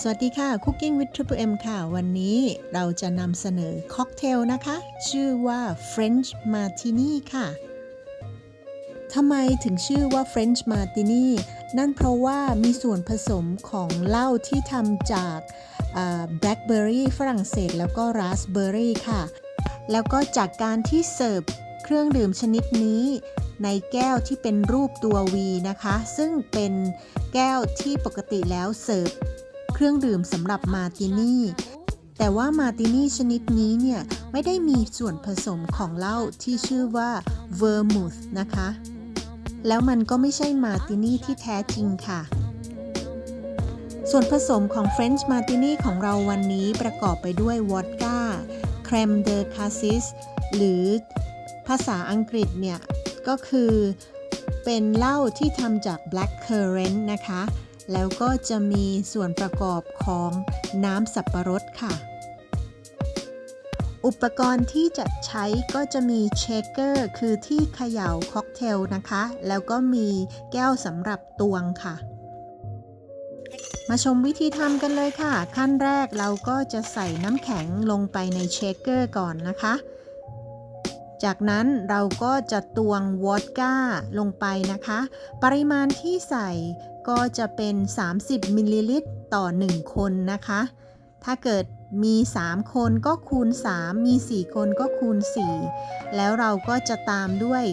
สวัสดีค่ะ Cooking with Triple M ค่ะ วันนี้เราจะนำเสนอค็อกเทลนะคะ ชื่อว่า French Martini ค่ะทำไมถึงชื่อว่า French Martini นั่นเพราะว่ามีส่วนผสมของเหล้าที่ทำจากแบล็คเบอร์รี่ฝรั่งเศสแล้วก็ราสเบอร์รี่ค่ะ แล้วก็จากการที่เสิร์ฟเครื่องดื่มชนิดนี้ในแก้วที่เป็นรูปตัว V นะคะ ซึ่งเป็นแก้วที่ปกติแล้วเสิร์ฟ เครื่องดื่มสำหรับมาร์ตินี่ แต่ว่ามาร์ตินี่ชนิดนี้เนี่ย ไม่ได้มีส่วนผสมของเหล้าที่ชื่อว่าเวอร์มูธนะคะ แล้วมันก็ไม่ใช่มาร์ตินี่ที่แท้จริงค่ะ ส่วนผสมของ French Martini ของเราวันนี้ประกอบไปด้วยวอดก้าแครมเดอคาซิสหรือภาษาอังกฤษเนี่ย ก็คือเป็นเหล้าที่ทำจาก black currant นะคะ แล้วก็จะมีส่วนประกอบของน้ำสับประรดค่ะ อุปกรณ์ที่จะใช้ก็จะมีเชคเกอร์คือที่เขย่าค็อกเทลนะคะ แล้วก็มีแก้วสำหรับตวงค่ะ มาชมวิธีทำกันเลยค่ะ ขั้นแรกเราก็จะใส่น้ำแข็งลงไปในเชคเกอร์ก่อนนะคะจากนั้นเราก็จะตวงวอดก้าลงไปนะคะ ปริมาณที่ใส่ ก็จะเป็น 30มิลลิลิตรต่อ 1 คนนะคะ ถ้าเกิดมี 3 คนก็คูณ 3 มี 4 คนก็คูณ 4 แล้วเราก็จะตามด้วย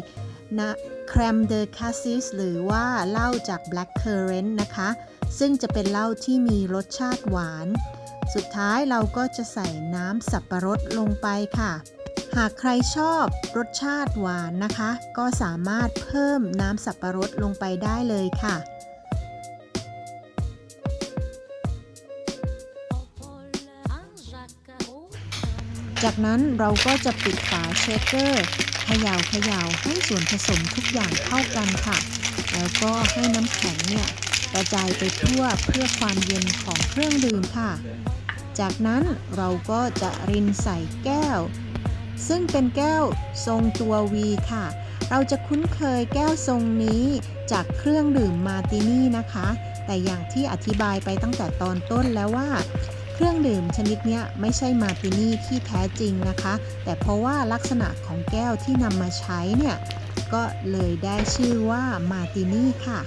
นะแครมเดอคาซิสหรือว่าเหล้าจาก Black Currant นะคะ ซึ่งจะเป็นเหล้าที่มีรสชาติหวาน สุดท้ายเราก็จะใส่น้ำสับประรดลงไปค่ะ หากใครชอบรสชาติหวานนะคะ ก็สามารถเพิ่มน้ำสับประรดลงไปได้เลยค่ะ จากนั้นเราก็จะปิดฝาเชคเกอร์เขย่าเขย่าให้ส่วนผสมทุกอย่างเข้ากันค่ะ แล้วก็ให้น้ำแข็งเนี่ยกระจายไปทั่วเพื่อความเย็นของเครื่องดื่มค่ะ จากนั้นเราก็จะรินใส่แก้ว ซึ่งเป็นแก้วทรงตัว V ค่ะ เราจะคุ้นเคยแก้วทรงนี้จากเครื่องดื่มมาร์ตินี่นะคะ แต่อย่างที่อธิบายไปตั้งแต่ตอนต้นแล้วว่า รื่องดื่มชนิดนี้ไม่ใช่มาร์ตินี่ที่แท้จริงนะคะ แต่เพราะว่าลักษณะของแก้วที่นำมาใช้เนี่ยก็เลยได้ชื่อว่ามาร์ตินี่ค่ะ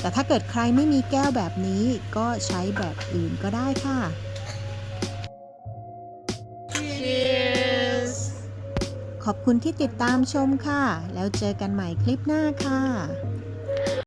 แต่ถ้าเกิดใครไม่มีแก้วแบบนี้ก็ใช้แบบอื่นก็ได้ค่ะขอบคุณที่ติดตามชมค่ะ แล้วเจอกันใหม่คลิปหน้าค่ะ